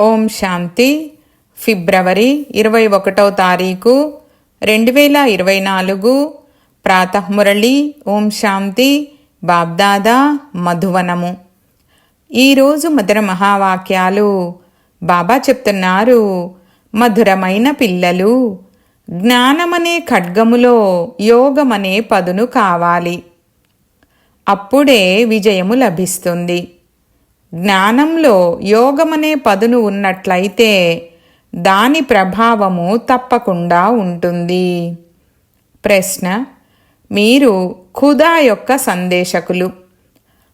ఓం శాంతి. ఫిబ్రవరి ఇరవై ఒకటో తారీఖు రెండు వేల ఇరవై నాలుగు. ప్రాతమురళి ఓం శాంతి. బాబ్దాదా మధువనము. ఈరోజు మధుర మహావాక్యాలు బాబా చెప్తున్నారు. మధురమైన పిల్లలు జ్ఞానమనే ఖడ్గములో యోగమనే పదును కావాలి. అప్పుడే విజయము లభిస్తుంది. జ్ఞానంలో యోగమనే పదును ఉన్నట్లయితే దాని ప్రభావము తప్పకుండా ఉంటుంది. ప్రశ్న మీరు ఖుదా యొక్క సందేశకులు.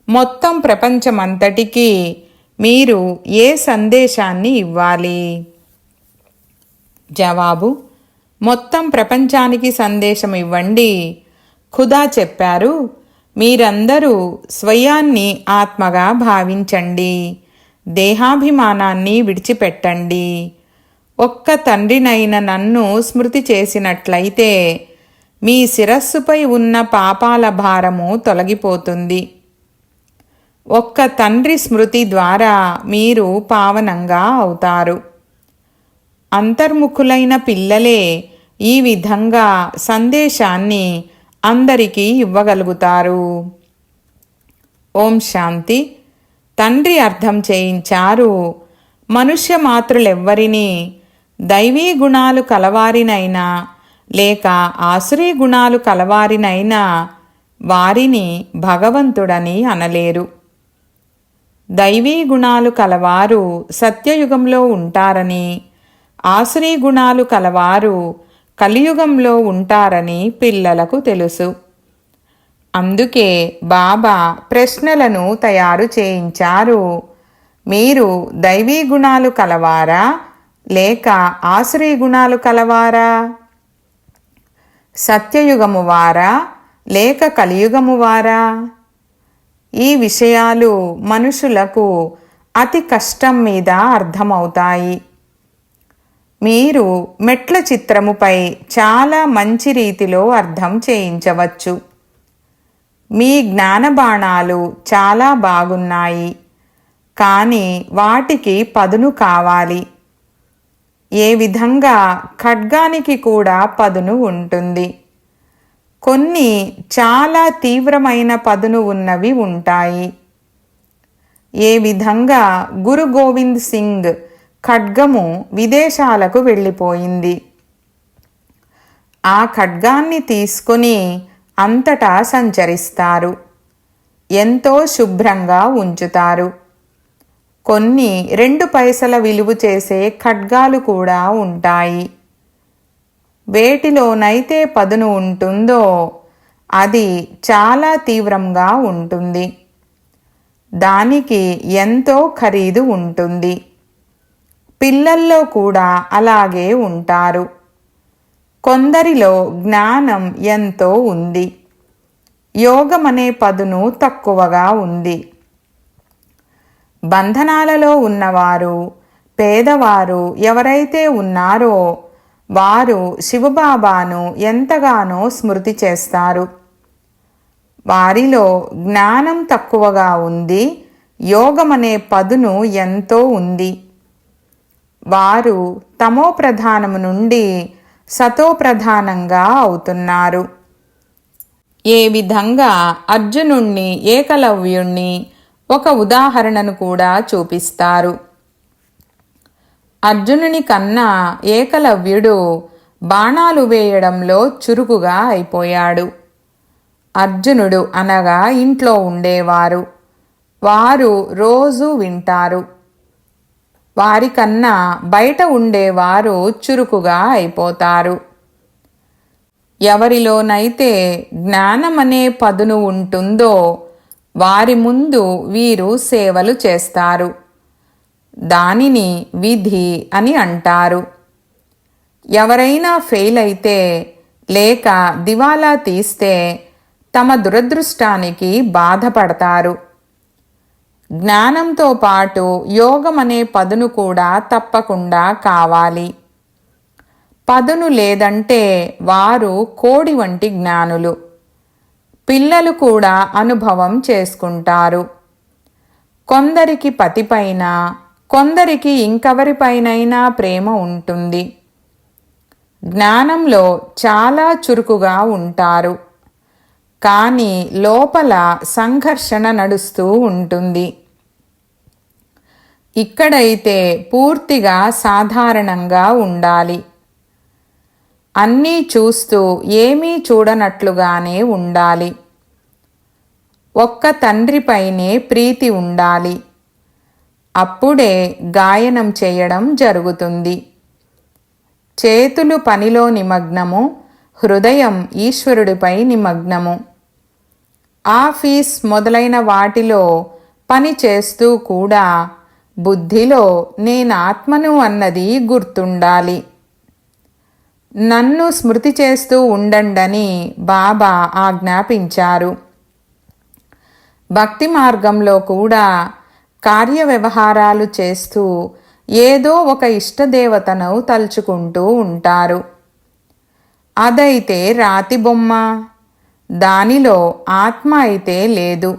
మొత్తం ప్రపంచమంతటికీ మీరు ఏ సందేశాన్ని ఇవ్వాలి? జవాబు మొత్తం ప్రపంచానికి సందేశం ఇవ్వండి. ఖుదా చెప్పారు మీరందరూ స్వయాన్ని ఆత్మగా భావించండి. దేహాభిమానాన్ని విడిచిపెట్టండి. ఒక్క తండ్రినైన నన్ను స్మృతి చేసినట్లయితే మీ శిరస్సుపై ఉన్న పాపాల భారము తొలగిపోతుంది. ఒక్క తండ్రి స్మృతి ద్వారా మీరు పావనంగా అవుతారు. అంతర్ముఖులైన పిల్లలే ఈ విధంగా సందేశాన్ని అందరికీ ఇవ్వగలుగుతారు. ఓం శాంతి. తండ్రి అర్థం చేయించారు. మనుష్య మాతృలెవ్వరినీ దైవీ గుణాలు కలవారినైనా లేక ఆసురీ గుణాలు కలవారినైనా వారిని భగవంతుడని అనలేరు. దైవీ గుణాలు కలవారు సత్యయుగంలో ఉంటారని ఆసురీ గుణాలు కలవారు కలియుగంలో ఉంటారని పిల్లలకు తెలుసు. అందుకే బాబా ప్రశ్నలను తయారు చేయించారు. మీరు దైవీ గుణాలు కలవారా? లేక ఆసురీ గుణాలు కలవారా? సత్యయుగము వారా? లేక కలియుగము వారా? ఈ విషయాలు మనుషులకు అతి కష్టం మీద అర్థమవుతాయి. మీరు మెట్ల చిత్రముపై చాలా మంచి రీతిలో అర్థం చేయించవచ్చు. మీ జ్ఞానబాణాలు చాలా బాగున్నాయి కానీ వాటికి పదును కావాలి. ఏ విధంగా ఖడ్గానికి కూడా పదును ఉంటుంది. కొన్ని చాలా తీవ్రమైన పదును ఉన్నవి ఉంటాయి. ఏ విధంగా గురు గోవింద్ సింగ్ ఖడ్గము విదేశాలకు వెళ్ళిపోయింది. ఆ ఖడ్గాన్ని తీసుకుని అంతటా సంచరిస్తారు. ఎంతో శుభ్రంగా ఉంచుతారు. కొన్ని రెండు పైసల విలువ చేసే ఖడ్గాలు కూడా ఉంటాయి. వేటిలోనైతే పదును ఉంటుందో అది చాలా తీవ్రంగా ఉంటుంది. దానికి ఎంతో ఖరీదు ఉంటుంది. పిల్లల్లో కూడా అలాగే ఉంటారు. కొందరిలో జ్ఞానం ఎంతో ఉంది. యోగం అనే పదును తక్కువగా ఉంది. బంధనాలలో ఉన్నవారు పేదవారు ఎవరైతే ఉన్నారో వారు శివబాబాను ఎంతగానో స్మృతి చేస్తారు. వారిలో జ్ఞానం తక్కువగా ఉంది యోగమనే పదును ఎంతో ఉంది. వారు తమో ప్రధానము నుండి సతో ప్రధానంగా అవుతున్నారు. ఏ విధంగా అర్జునుణ్ణి ఏకలవ్యుణ్ణి ఒక ఉదాహరణను కూడా చూపిస్తారు. అర్జునుని కన్నా ఏకలవ్యుడు బాణాలు వేయడంలో చురుకుగా అయిపోయాడు. అర్జునుడు అనగా ఇంట్లో ఉండేవారు. వారు రోజు వింటారు. వారికన్నా బయట ఉండేవారు చురుకుగా అయిపోతారు. ఎవరిలోనైతే జ్ఞానమనే పదును ఉంటుందో వారి ముందు వీరు సేవలు చేస్తారు. దానిని విధి అని అంటారు. ఎవరైనా ఫెయిల్ అయితే లేక దివాలా తీస్తే తమ దురదృష్టానికి బాధపడతారు. జ్ఞానంతో పాటు యోగం అనే పదును కూడా తప్పకుండా కావాలి. పదును లేదంటే వారు కోడి వంటి జ్ఞానులు. పిల్లలు కూడా అనుభవం చేసుకుంటారు. కొందరికి పతిపైన కొందరికి ఇంకెవరిపైనైనా ప్రేమ ఉంటుంది. జ్ఞానంలో చాలా చురుకుగా ఉంటారు. కానీ లోపల సంఘర్షణ నడుస్తూ ఉంటుంది. ఇక్కడైతే పూర్తిగా సాధారణంగా ఉండాలి. అన్నీ చూస్తూ ఏమీ చూడనట్లుగానే ఉండాలి. ఒక్క తండ్రిపైనే ప్రీతి ఉండాలి. అప్పుడే గాయనం చేయడం జరుగుతుంది. చేతులు పనిలో నిమగ్నము హృదయం ఈశ్వరుడిపై నిమగ్నము. ఆఫీస్ మొదలైన వాటిలో పని చేస్తూ కూడా బుద్ధిలో నేనాత్మను అన్నది గుర్తుండాలి. నన్ను స్మృతి చేస్తూ ఉండండని బాబా ఆజ్ఞాపించారు. భక్తి మార్గంలో కూడా కార్య వ్యవహారాలు చేస్తూ ఏదో ఒక ఇష్టదేవతను తలుచుకుంటూ ఉంటారు. అదైతే రాతి బొమ్మ. దానిలో ఆత్మ అయితే లేదు.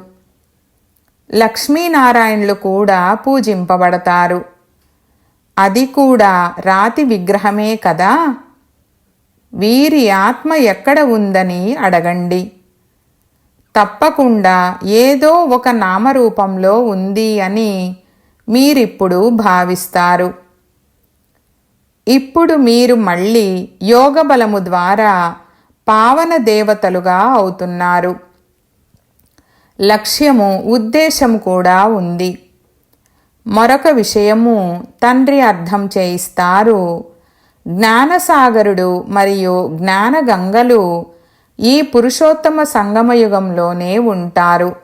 లక్ష్మీనారాయణులు కూడా పూజింపబడతారు. అది కూడా రాతి విగ్రహమే కదా? వీరి ఆత్మ ఎక్కడ ఉందని అడగండి. తప్పకుండా ఏదో ఒక నామరూపంలో ఉంది అని మీరిప్పుడు భావిస్తారు. ఇప్పుడు మీరు మళ్ళీ యోగబలము ద్వారా పావన దేవతలుగా అవుతున్నారు. లక్ష్యము ఉద్దేశం కూడా ఉంది. మరొక విషయము తండ్రి అర్థం చేయిస్తారు. జ్ఞానసాగరుడు మరియు జ్ఞానగంగలు ఈ పురుషోత్తమ సంగమయుగంలోనే ఉంటారు.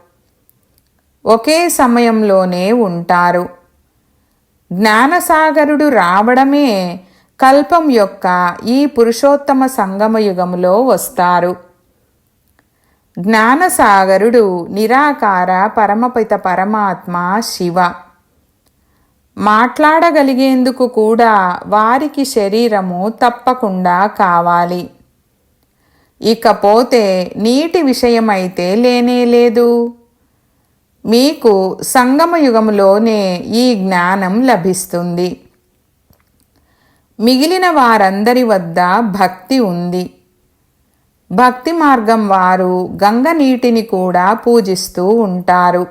ఒకే సమయంలోనే ఉంటారు. జ్ఞానసాగరుడు రావడమే కల్పం యొక్క ఈ పురుషోత్తమ సంగమయుగములో వస్తారు. జ్ఞానసాగరుడు నిరాకార పరమపిత పరమాత్మ శివ. మాట్లాడగలిగేందుకు కూడా వారికి శరీరము తప్పకుండా కావాలి. ఇకపోతే నీటి విషయమైతే లేనే లేదు. మీకు సంగమయుగములోనే ఈ జ్ఞానం లభిస్తుంది. మిగిలిన వారందరి వద్ద భక్తి ఉంది. భక్తి మార్గం వారు గంగ నీటిని కూడా పూజిస్తూ ఉంటారు.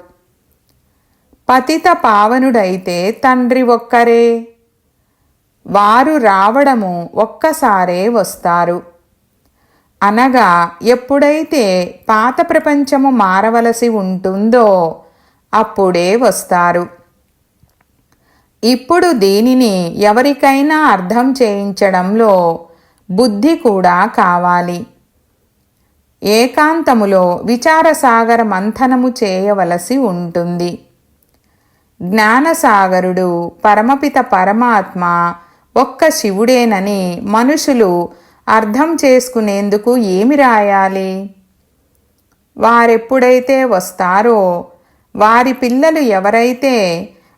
పతిత పావనుడైతే తండ్రి ఒక్కరే. వారు రావడము ఒక్కసారే వస్తారు. అనగా ఎప్పుడైతే పాత ప్రపంచము మారవలసి ఉంటుందో అప్పుడే వస్తారు. ఇప్పుడు దీనిని ఎవరికైనా అర్థం చేయించడంలో బుద్ధి కూడా కావాలి. ఏకాంతములో విచారసాగర మంథనము చేయవలసి ఉంటుంది. జ్ఞానసాగరుడు పరమపిత పరమాత్మ ఒక్క శివుడేనని మనుషులు అర్థం చేసుకునేందుకు ఏమి రాయాలి? వారెప్పుడైతే వస్తారో వారి పిల్లలు ఎవరైతే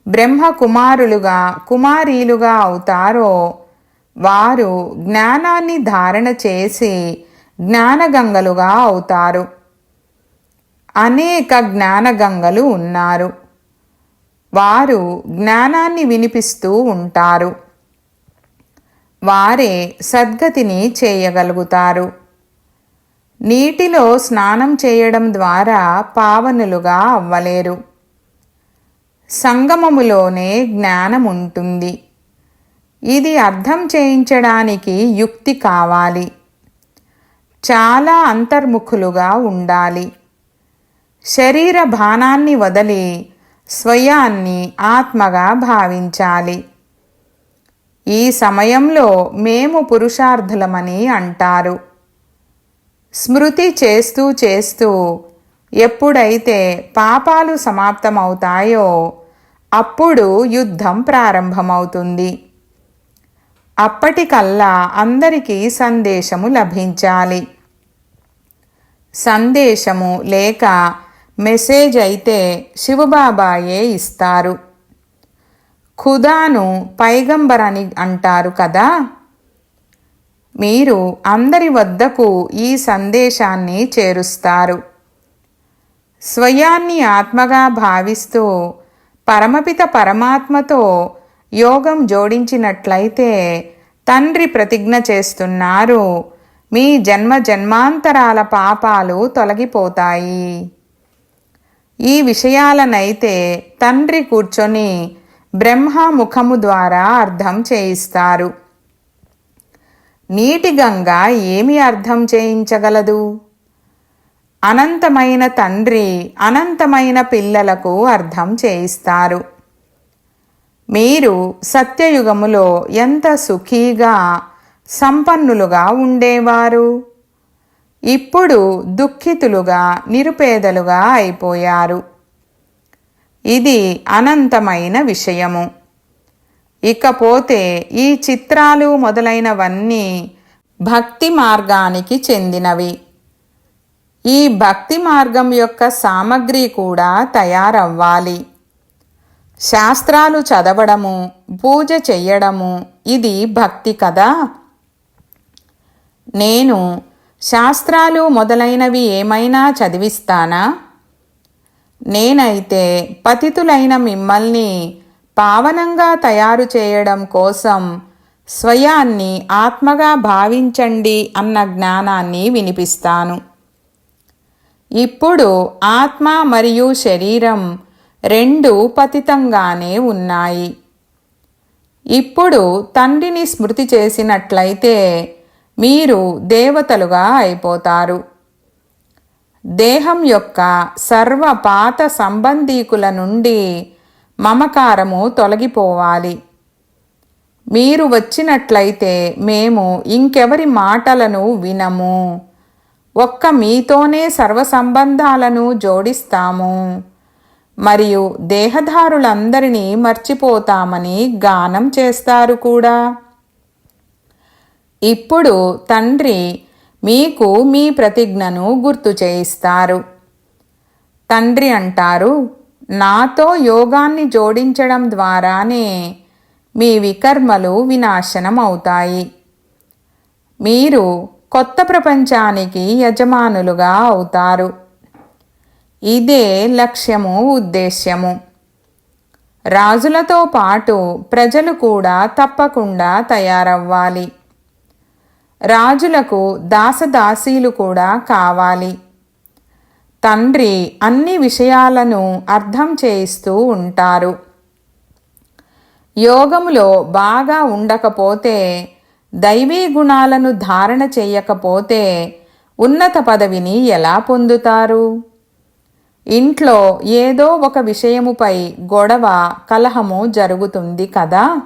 బ్రహ్మ కుమారులుగా కుమారీలుగా అవుతారో వారు జ్ఞానాన్ని ధారణ చేసి జ్ఞానగంగలుగా అవుతారు. అనేక జ్ఞానగంగలు ఉన్నారు. వారు జ్ఞానాన్ని వినిపిస్తూ ఉంటారు. వారే సద్గతిని చేయగలుగుతారు. నీటిలో స్నానం చేయడం ద్వారా పావనులుగా అవ్వలేరు. సంగమములోనే జ్ఞానం ఉంటుంది ఇది అర్థం చేయించడానికి యుక్తి కావాలి. చాలా అంతర్ముఖులుగా ఉండాలి. శరీర బాణాన్ని వదిలి స్వయాన్ని ఆత్మగా భావించాలి. ఈ సమయంలో మేము పురుషార్థులమని అంటారు. స్మృతి చేస్తూ చేస్తూ ఎప్పుడైతే పాపాలు సమాప్తమవుతాయో అప్పుడు యుద్ధం ప్రారంభమవుతుంది. అప్పటికల్లా అందరికీ సందేశము లభించాలి. సందేశము లేక మెసేజ్ అయితే శివబాబాయే ఇస్తారు. ఖుదాను పైగంబర్ అని అంటారు కదా? మీరు అందరి వద్దకు ఈ సందేశాన్ని చేరుస్తారు. స్వయాన్ని ఆత్మగా భావిస్తూ పరమపిత పరమాత్మతో యోగం జోడించినట్లయితే తండ్రి ప్రతిజ్ఞ చేస్తున్నారు. మీ జన్మ జన్మాంతరాల పాపాలు తొలగిపోతాయి. ఈ విషయాలనైతే తండ్రి కూర్చొని బ్రహ్మ ముఖము ద్వారా అర్థం చేయిస్తారు. నీటి గంగ ఏమి అర్థం చేయించగలదు? అనంతమైన తండ్రి అనంతమైన పిల్లలకు అర్థం చేయిస్తారు. మీరు సత్యయుగములో ఎంత సుఖీగా సంపన్నులుగా ఉండేవారు? ఇప్పుడు దుఃఖితులుగా నిరుపేదలుగా అయిపోయారు. ఇది అనంతమైన విషయము. ఇకపోతే ఈ చిత్రాలు మొదలైనవన్నీ భక్తి మార్గానికి చెందినవి. ఈ భక్తి మార్గం యొక్క సామగ్రి కూడా తయారవ్వాలి. శాస్త్రాలు చదవడము పూజ చెయ్యడము ఇది భక్తి కదా? నేను శాస్త్రాలు మొదలైనవి ఏమైనా చదివిస్తానా? నేనైతే పతితులైన మిమ్మల్ని పావనంగా తయారు చేయడం కోసం స్వయాన్ని ఆత్మగా భావించండి అన్న జ్ఞానాన్ని వినిపిస్తాను. ఇప్పుడు ఆత్మ మరియు శరీరం రెండు పతితంగానే ఉన్నాయి. ఇప్పుడు తండ్రిని స్మృతి చేసినట్లయితే మీరు దేవతలుగా అయిపోతారు. దేహం యొక్క సర్వ పాత సంబంధీకుల నుండి మమకారము తొలగిపోవాలి. మీరు వచ్చినట్లయితే మేము ఇంకెవరి మాటలను వినము. ఒక్క మీతోనే సర్వసంబంధాలను జోడిస్తాము. మరియు దేహదారులందరినీ మర్చిపోతామని గానం చేస్తారు కూడా. ఇప్పుడు తండ్రి మీకు మీ ప్రతిజ్ఞను గుర్తు చేయిస్తారు. తండ్రి అంటారు నాతో యోగాన్ని జోడించడం ద్వారానే మీ వికర్మలు వినాశనం అవుతాయి మీరు కొత్త ప్రపంచానికి యజమానులుగా అవుతారు. ఇదే లక్ష్యము ఉద్దేశ్యము. రాజులతో పాటు ప్రజలు కూడా తప్పకుండా తయారవ్వాలి. రాజులకు దాసదాసీలు కూడా కావాలి. తండ్రి అన్ని విషయాలను అర్థం చేయిస్తూ ఉంటారు. యోగములో బాగా ఉండకపోతే దైవీ గుణాలను ధారణ చేయకపోతే ఉన్నత పదవిని ఎలా పొందుతారు? ఇంట్లో ఏదో ఒక విషయముపై గొడవ కలహము జరుగుతుంది కదా?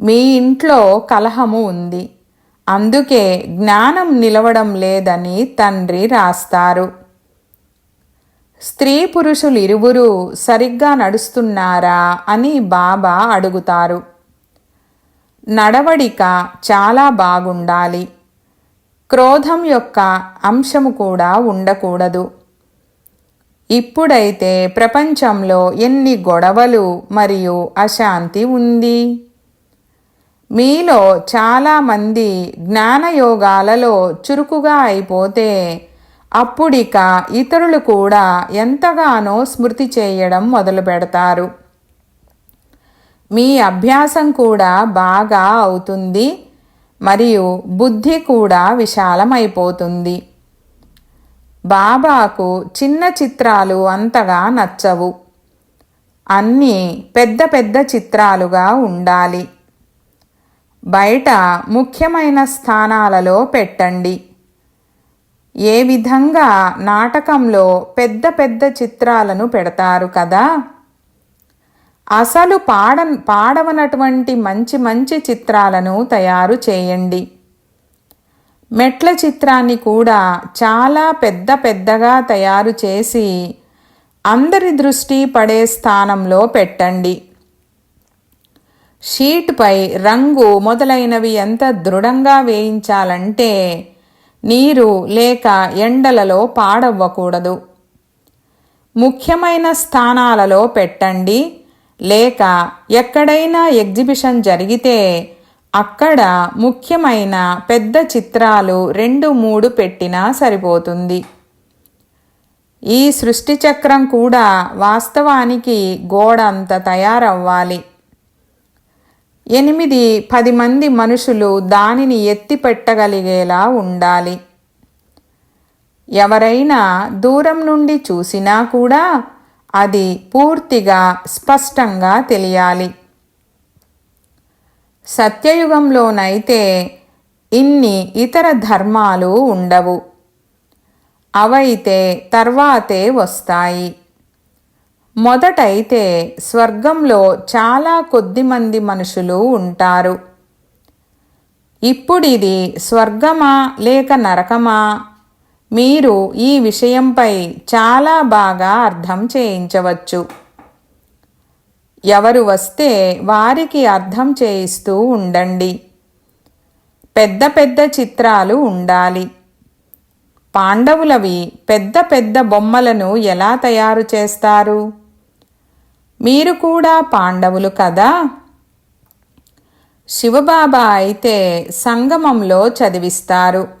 మీ ఇంట్లో కలహము ఉంది. అందుకే జ్ఞానం నిలవడం లేదని తండ్రి రాస్తారు. స్త్రీ పురుషులు ఇరువురు సరిగ్గా నడుస్తున్నారా అని బాబా అడుగుతారు. నడవడిక చాలా బాగుండాలి. క్రోధం యొక్క అంశము కూడా ఉండకూడదు. ఇప్పుడైతే ప్రపంచంలో ఎన్ని గొడవలు మరియు అశాంతి ఉంది? మీలో చాలామంది జ్ఞానయోగాలలో చురుకుగా అయిపోతే అప్పుడిక ఇతరులు కూడా ఎంతగానో స్మృతి చేయడం మొదలు పెడతారు మీ అభ్యాసం కూడా బాగా అవుతుంది మరియు బుద్ధి కూడా విశాలమైపోతుంది. బాబాకు చిన్న చిత్రాలు అంతగా నచ్చవు. అన్నీ పెద్ద పెద్ద చిత్రాలుగా ఉండాలి. బయట ముఖ్యమైన స్థానాలలో పెట్టండి. ఏ విధంగా నాటకంలో పెద్ద పెద్ద చిత్రాలను పెడతారు కదా? అసలు పాడ పాడవనటువంటి మంచి మంచి చిత్రాలను తయారు చేయండి. మెట్ల చిత్రాన్ని కూడా చాలా పెద్ద పెద్దగా తయారు చేసి అందరి దృష్టి పడే స్థానంలో పెట్టండి. షీట్పై రంగు మొదలైనవి ఎంత దృఢంగా వేయించాలంటే నీరు లేక ఎండలలో పాడవ్వకూడదు. ముఖ్యమైన స్థానాలలో పెట్టండి. లేక ఎక్కడైనా ఎగ్జిబిషన్ జరిగితే అక్కడ ముఖ్యమైన పెద్ద చిత్రాలు రెండు మూడు పెట్టినా సరిపోతుంది. ఈ సృష్టి చక్రం కూడా వాస్తవానికి గోడ అంత తయారవ్వాలి. ఎనిమిది పది మంది మనుషులు దానిని ఎత్తి పెట్టగలిగేలా ఉండాలి. ఎవరైనా దూరం నుండి చూసినా కూడా అది పూర్తిగా స్పష్టంగా తెలియాలి. సత్యయుగంలోనైతే ఇన్ని ఇతర ధర్మాలు ఉండవు. అవైతే తర్వాతే వస్తాయి. మొదటైతే స్వర్గంలో చాలా కొద్ది మంది మనుషులు ఉంటారు. ఇప్పుడిది స్వర్గమా లేక నరకమా? మీరు ఈ విషయంపై చాలా బాగా అర్థం చేయించవచ్చు. ఎవరు వస్తే వారికి అర్థం చేయిస్తూ ఉండండి. పెద్ద పెద్ద చిత్రాలు ఉండాలి. పాండవులవి పెద్ద పెద్ద బొమ్మలను ఎలా తయారు చేస్తారు? మీరు కూడా పాండవులు కదా? శివబాబా అయితే సంగమంలో చదివిస్తారు.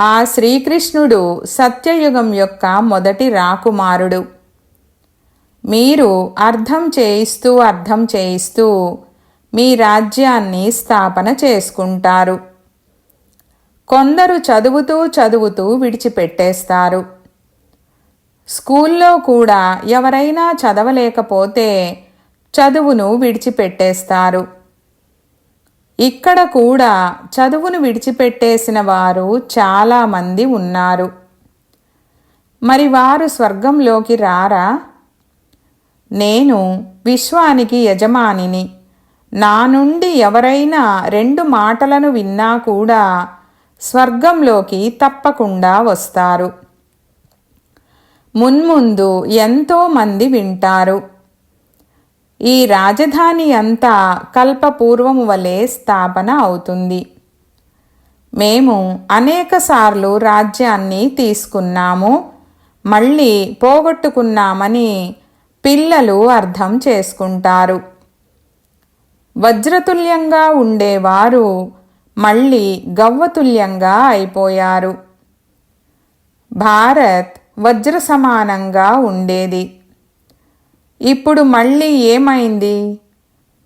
ఆ శ్రీకృష్ణుడు సత్యయుగం యొక్క మొదటి రాకుమారుడు. మీరు అర్థం చేయిస్తూ అర్థం చేయిస్తూ మీ రాజ్యాన్ని స్థాపన చేసుకుంటారు. కొందరు చదువుతూ చదువుతూ విడిచిపెట్టేస్తారు. స్కూల్లో కూడా ఎవరైనా చదవలేకపోతే చదువును విడిచిపెట్టేస్తారు. ఇక్కడ కూడా చదువును విడిచిపెట్టేసిన వారు చాలామంది ఉన్నారు. మరి వారు స్వర్గంలోకి రారా? నేను విశ్వానికి యజమానిని. నా నుండి ఎవరైనా రెండు మాటలను విన్నా కూడా స్వర్గంలోకి తప్పకుండా వస్తారు. మున్ముందు ఎంతోమంది వింటారు. ఈ రాజధాని అంతా కల్పపూర్వము వలె స్థాపన అవుతుంది. మేము అనేకసార్లు రాజ్యాన్ని తీసుకున్నాము మళ్ళీ పోగొట్టుకున్నామని పిల్లలు అర్థం చేసుకుంటారు. వజ్రతుల్యంగా ఉండేవారు మళ్ళీ గవ్వతుల్యంగా అయిపోయారు. భారత్ వజ్ర సమానంగా ఉండేది. ఇప్పుడు మళ్ళీ ఏమైంది?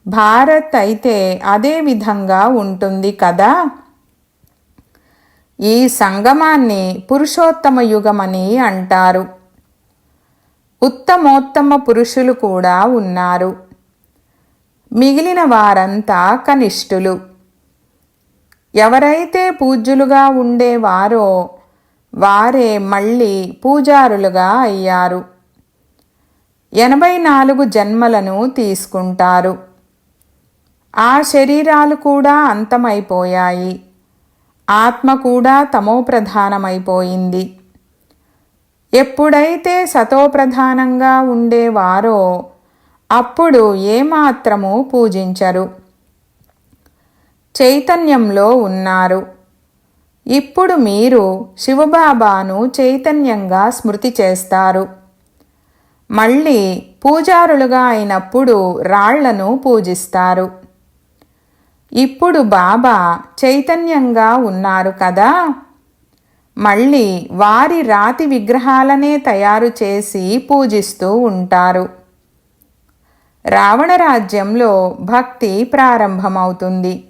భారత్ అయితే అదే విధంగా ఉంటుంది కదా? ఈ సంగమాన్ని పురుషోత్తమ యుగమని అంటారు. ఉత్తమోత్తమ పురుషులు కూడా ఉన్నారు. మిగిలిన వారంతా కనిష్ఠులు. ఎవరైతే పూజ్యులుగా ఉండేవారో వారే మళ్ళీ పూజారులుగా అయ్యారు. ఎనభై నాలుగు జన్మలను తీసుకుంటారు. ఆ శరీరాలు కూడా అంతమైపోయాయి. ఆత్మ కూడా తమోప్రధానమైపోయింది. ఎప్పుడైతే సతోప్రధానంగా ఉండేవారో అప్పుడు ఏమాత్రము పూజించరు. చైతన్యంలో ఉన్నారు. ఇప్పుడు మీరు శివబాబాను చైతన్యంగా స్మృతి చేస్తారు. మళ్ళీ పూజారులుగా అయినప్పుడు రాళ్ళను పూజిస్తారు. ఇప్పుడు బాబా చైతన్యంగా ఉన్నారు కదా. మళ్ళీ వారి రాతి విగ్రహాలనే తయారు చేసి పూజిస్తూ ఉంటారు. రావణ రాజ్యంలో భక్తి ప్రారంభమవుతుంది.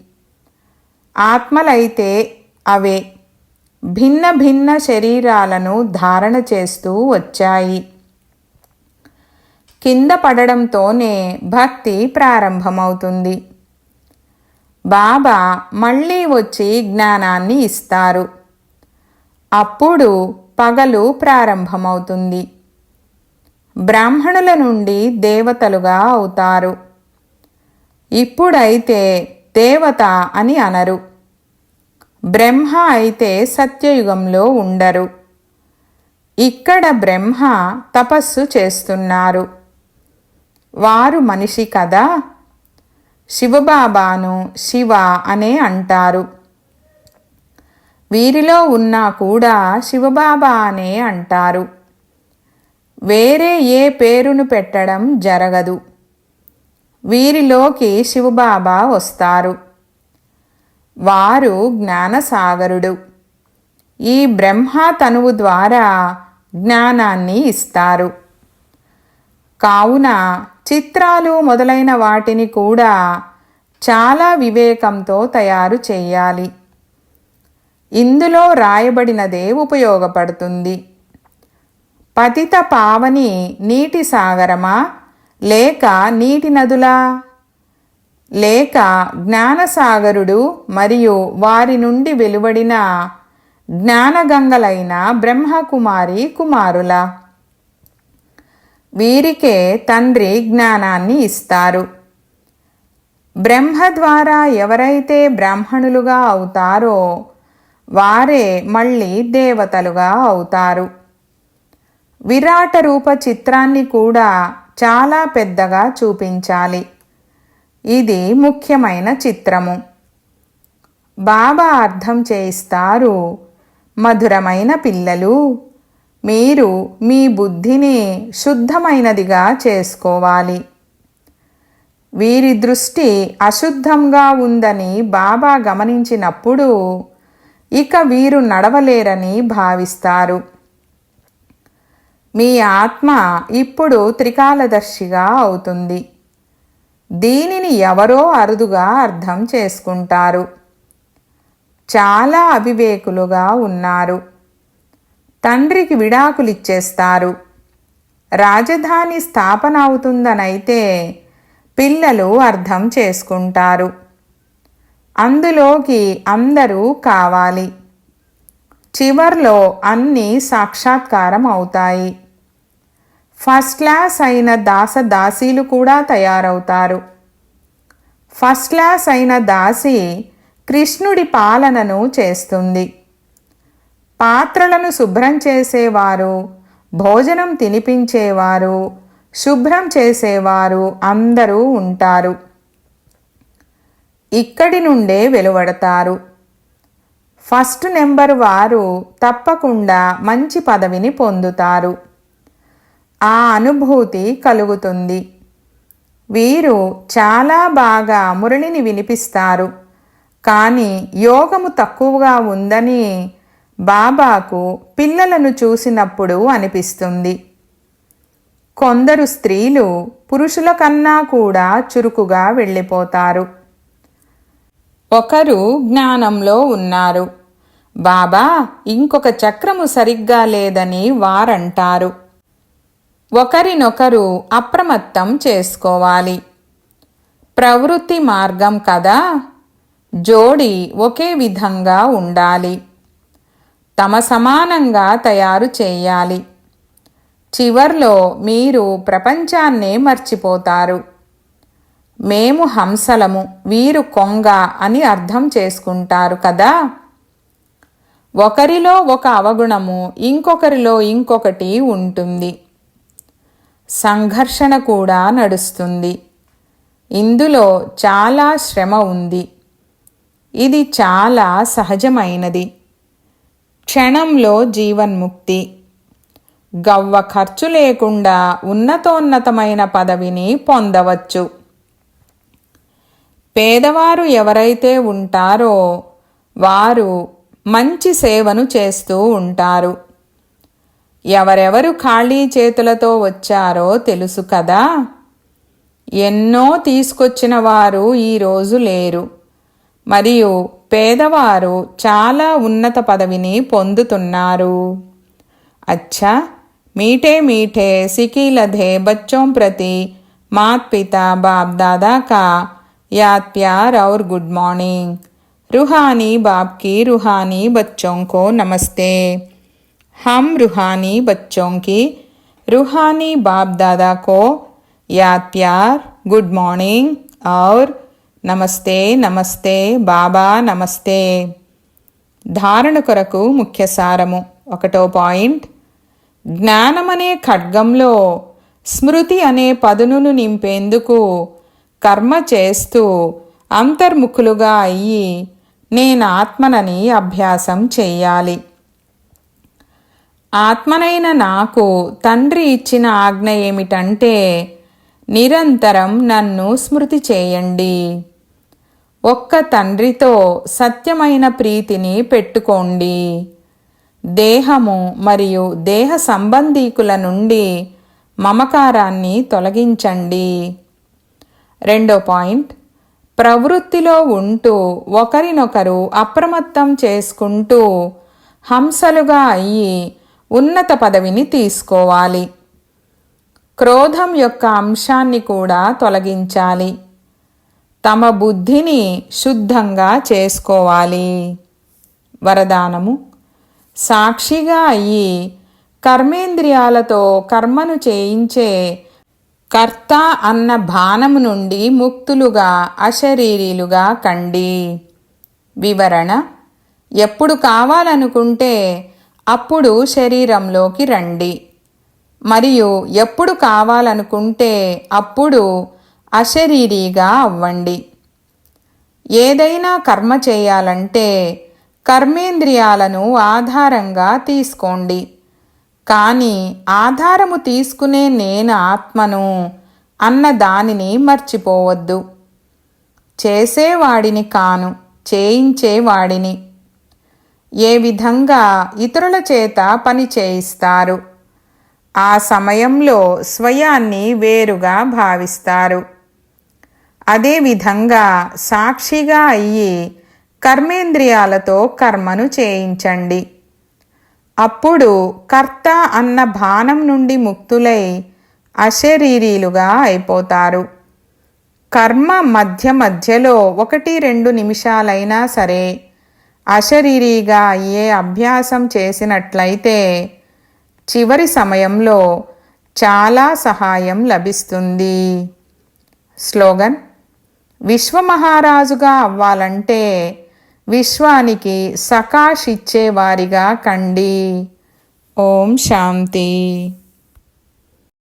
ఆత్మలైతే అవే. భిన్న భిన్న శరీరాలను ధారణ చేస్తూ వచ్చాయి. కింద పడడంతోనే భక్తి ప్రారంభమవుతుంది. బాబా మళ్ళీ వచ్చి జ్ఞానాన్ని ఇస్తారు. అప్పుడు పగలు ప్రారంభమవుతుంది. బ్రాహ్మణుల నుండి దేవతలుగా అవుతారు. ఇప్పుడైతే దేవత అని అనరు. బ్రహ్మ అయితే సత్యయుగంలో ఉండరు. ఇక్కడ బ్రహ్మ తపస్సు చేస్తున్నారు. వారు మనిషి కదా. శివబాబాను శివ అనే అంటారు. వీరిలో ఉన్నా కూడా శివబాబా అనే అంటారు. వేరే ఏ పేరును పెట్టడం జరగదు. వీరిలోకి శివబాబా వస్తారు. వారు జ్ఞానసాగరుడు. ఈ బ్రహ్మ తనువు ద్వారా జ్ఞానాన్ని ఇస్తారు. కావున చిత్రాలు మొదలైన వాటిని కూడా చాలా వివేకంతో తయారు చేయాలి. ఇందులో రాయబడినదే ఉపయోగపడుతుంది. పతిత పావని నీటి సాగరమా? లేక నీటి నదులా? లేక జ్ఞానసాగరుడు మరియు వారి నుండి వెలువడిన జ్ఞానగంగలైన బ్రహ్మకుమారి కుమారుల? వీరికే తండ్రి జ్ఞానాన్ని ఇస్తారు. బ్రహ్మ ద్వారా ఎవరైతే బ్రాహ్మణులుగా అవుతారో వారే మళ్ళీ దేవతలుగా అవుతారు. విరాట రూప చిత్రాన్ని కూడా చాలా పెద్దగా చూపించాలి. ఇది ముఖ్యమైన చిత్రము. బాబా అర్థం చేయిస్తారు మధురమైన పిల్లలు మీరు మీ బుద్ధిని శుద్ధమైనదిగా చేసుకోవాలి. వీరి దృష్టి అశుద్ధంగా ఉందని బాబా గమనించినప్పుడు ఇక వీరు నడవలేరని భావిస్తారు. మీ ఆత్మ ఇప్పుడు త్రికాలదర్శిగా అవుతుంది. దీనిని ఎవరో అరుదుగా అర్థం చేసుకుంటారు. చాలా అవివేకులుగా ఉన్నారు. తండ్రికి విడాకులిచ్చేస్తారు. రాజధాని స్థాపన అవుతుందనైతే పిల్లలు అర్థం చేసుకుంటారు. అందులోకి అందరూ కావాలి. చివర్లో అన్నీ సాక్షాత్కారం అవుతాయి ఫస్ట్ క్లాస్ అయిన దాస దాసీలు కూడా తయారవుతారు. ఫస్ట్ క్లాస్ అయిన దాసి కృష్ణుడి పాలనను చేస్తుంది. పాత్రలను శుభ్రం చేసేవారు భోజనం తినిపించేవారు శుభ్రం చేసేవారు అందరూ ఉంటారు. ఇక్కడి నుండే వెలువడతారు. ఫస్ట్ నెంబర్ వారు తప్పకుండా మంచి పదవిని పొందుతారు. ఆ అనుభూతి కలుగుతుంది. వీరు చాలా బాగా మురళిని వినిపిస్తారు. కానీ యోగము తక్కువగా ఉందని బాబాకు పిల్లలను చూసినప్పుడు అనిపిస్తుంది. కొందరు స్త్రీలు పురుషుల కన్నా కూడా చురుకుగా వెళ్ళిపోతారు. ఒకరు జ్ఞానంలో ఉన్నారు. బాబా ఇంకొక చక్రము సరిగ్గా లేదని వారంటారు. ఒకరినొకరు అప్రమత్తం చేసుకోవాలి. ప్రవృత్తి మార్గం కదా. జోడి ఒకే విధంగా ఉండాలి. తమ సమానంగా తయారు చేయాలి. చివర్లో మీరు ప్రపంచాన్నే మర్చిపోతారు. మేము హంసలము వీరు కొంగ అని అర్థం చేసుకుంటారు కదా? ఒకరిలో ఒక అవగుణము ఇంకొకరిలో ఇంకొకటి ఉంటుంది. సంఘర్షణ కూడా నడుస్తుంది. ఇందులో చాలా శ్రమ ఉంది. ఇది చాలా సహజమైనది. క్షణంలో జీవన్ముక్తి. గవ్వ ఖర్చు లేకుండా ఉన్నతోన్నతమైన పదవిని పొందవచ్చు. పేదవారు ఎవరైతే ఉంటారో వారు మంచి సేవను చేస్తూ ఉంటారు. ఎవరెవరు ఖాళీ చేతులతో వచ్చారో తెలుసు కదా? ఎన్నో తీసుకొచ్చిన వారు ఈరోజు లేరు. మరియు పేదవారు చాలా ఉన్నత పదవిని పొందుతున్నారు అచ్చా మీఠే మీఠే సికీలధే బచ్చోం ప్రతి మాత్ పితా బాప్ దాదా కా याद प्यार और गुड मॉर्निंग रूहानी बाप की रूहानी बच्चों को नमस्ते हम रूहानी बच्चों की रूहानी बाप दादा को याद प्यार गुड मॉर्निंग और నమస్తే నమస్తే బాబా నమస్తే. ధారణ కొరకు ముఖ్య సారము. ఒకటో పాయింట్. జ్ఞానమనే ఖడ్గంలో స్మృతి అనే పదునును నింపేందుకు కర్మ చేస్తూ అంతర్ముఖులుగా అయ్యి నేను ఆత్మనని అభ్యాసం చెయ్యాలి ఆత్మనైన నాకు తండ్రి ఇచ్చిన ఆజ్ఞ ఏమిటంటే నిరంతరం నన్ను స్మృతి చేయండి. ఒక్క తండ్రితో సత్యమైన ప్రీతిని పెట్టుకోండి. దేహము మరియు దేహ సంబంధీకుల నుండి మమకారాన్ని తొలగించండి. రెండో పాయింట్ ప్రవృత్తిలో ఉంటూ ఒకరినొకరు అప్రమత్తం చేసుకుంటూ హంసలుగా అయ్యి ఉన్నత పదవిని తీసుకోవాలి. క్రోధం యొక్క అంశాన్ని కూడా తొలగించాలి. తమ బుద్ధిని శుద్ధంగా చేసుకోవాలి. వరదానము. సాక్షిగా అయ్యి కర్మేంద్రియాలతో కర్మను చేయించే కర్త అన్న భానము నుండి ముక్తులుగా అశరీరీలుగా కండి. వివరణ. ఎప్పుడు కావాలనుకుంటే అప్పుడు శరీరంలోకి రండి. మరియు ఎప్పుడు కావాలనుకుంటే అప్పుడు అశరీరీగా అవ్వండి. ఏదైనా కర్మ చేయాలంటే కర్మేంద్రియాలను ఆధారంగా తీసుకోండి. కానీ ఆధారము తీసుకునే నేను ఆత్మను అన్న దానిని మర్చిపోవద్దు. చేసేవాడిని కాను చేయించేవాడిని. ఏ విధంగా ఇతరుల చేత పని చేయిస్తారు? ఆ సమయంలో స్వయాన్ని వేరుగా భావిస్తారు. అదేవిధంగా సాక్షిగా అయ్యి కర్మేంద్రియాలతో కర్మను చేయించండి. అప్పుడు కర్త అన్న బాణం నుండి ముక్తులై అశరీరీలుగా అయిపోతారు. కర్మ మధ్య మధ్యలో ఒకటి రెండు నిమిషాలైనా సరే అశరీరీగా అయ్యే అభ్యాసం చేసినట్లయితే చివరి సమయంలో చాలా సహాయం లభిస్తుంది. స్లోగన్ విశ్వమహారాజుగా అవ్వాలంటే విశ్వానికి సకాష్ ఇచ్చేవారిగా కండి. ఓం శాంతి.